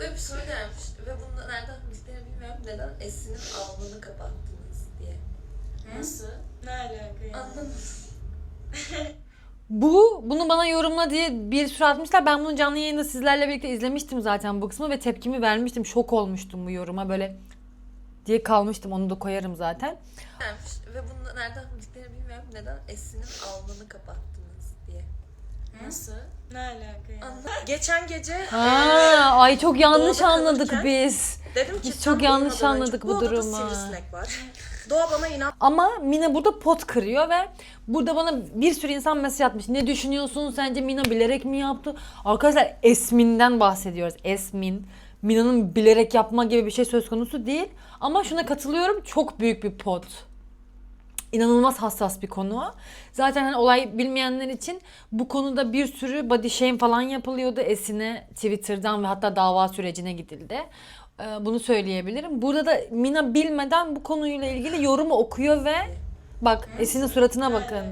Böyle bir soru gelmiş ve bunu nereden bildiklerini bilmiyorum. Neden Esin'in alnını kapattınız diye. Nasıl? Ne alaka yani? Anlamadım. Bu, bunu bana yorumla diye bir sürü atmışlar. Ben bunu canlı yayında sizlerle birlikte izlemiştim zaten bu kısmı ve tepkimi vermiştim. Şok olmuştum bu yoruma böyle diye kalmıştım. Onu da koyarım zaten. Gelmiş ve bunu nereden bildiklerini bilmiyorum. Neden Esin'in alnını kapattınız diye. Nasıl? Ne alaka? Anlamadım. Geçen gece Aa, ay çok yanlış Doğada anladık kalırken- biz. dedim ki Biz tam çok yanlış önce, anladık bu odada durumu. sivrisinek var. Doğa bana inan. Ama Mina burada pot kırıyor ve burada bana bir sürü insan mesaj atmış. Ne düşünüyorsun? Sence Mina bilerek mi yaptı? Arkadaşlar Esmin'den bahsediyoruz. Esmin. Mina'nın bilerek yapma gibi bir şey söz konusu değil. Ama şuna katılıyorum. Çok büyük bir pot. İnanılmaz hassas bir konu. Zaten hani olay bilmeyenler için bu konuda bir sürü body shame falan yapılıyordu Esin'e Twitter'dan ve hatta dava sürecine gidildi. Ee, Bunu söyleyebilirim. Burada da Mina bilmeden bu konuyla ilgili yorumu okuyor ve bak Esin'in suratına bakın.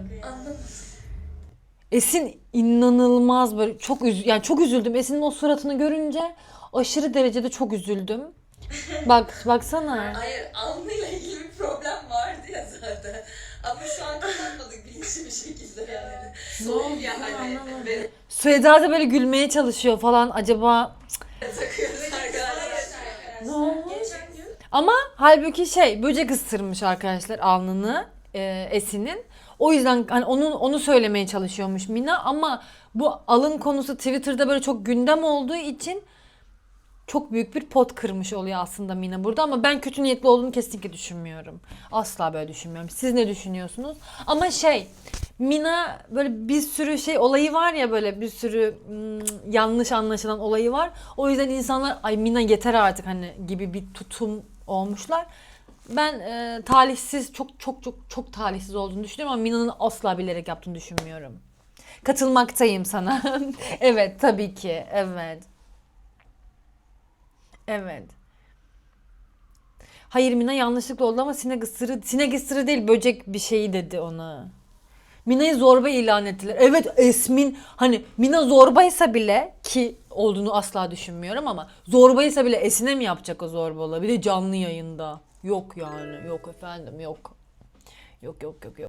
Esin inanılmaz böyle çok üz yani çok üzüldüm. Esin'in o suratını görünce aşırı derecede çok üzüldüm. Bak baksana. Hayır alnıyla ilgili bir problem vardı ya zaten. Ama şu an kapatmadık bilinçli bir şekilde yani. Ne oldu? yani. Anlamadım. Beni Sueda da böyle gülmeye çalışıyor falan. Acaba takıyoruz arkadaşlar. ne? Geçen gün Ama halbuki şey böcek ısırmış arkadaşlar alnını e, Esin'in. O yüzden hani onun onu söylemeye çalışıyormuş Mina ama bu alın konusu Twitter'da böyle çok gündem olduğu için çok büyük bir pot kırmış oluyor aslında Mina burada ama ben kötü niyetli olduğunu kesinlikle düşünmüyorum. Asla böyle düşünmüyorum. Siz ne düşünüyorsunuz? Ama şey Mina böyle bir sürü şey olayı var ya böyle bir sürü hmm, yanlış anlaşılan olayı var. O yüzden insanlar ay Mina yeter artık hani gibi bir tutum olmuşlar. Ben e, talihsiz çok çok çok çok talihsiz olduğunu düşünüyorum ama Mina'nın asla bilerek yaptığını düşünmüyorum. Katılmaktayım sana. evet tabii ki. Evet. Evet. Hayır Mina yanlışlıkla oldu ama sinek ısırı, sinek ısırı değil böcek bir şeyi dedi ona. Mina'yı zorba ilan ettiler. Evet Esmin hani Mina zorbaysa bile ki olduğunu asla düşünmüyorum ama zorbaysa bile Esin'e mi yapacak o zorbalığı? Bir de canlı yayında. Yok yani yok efendim yok. Yok yok yok yok.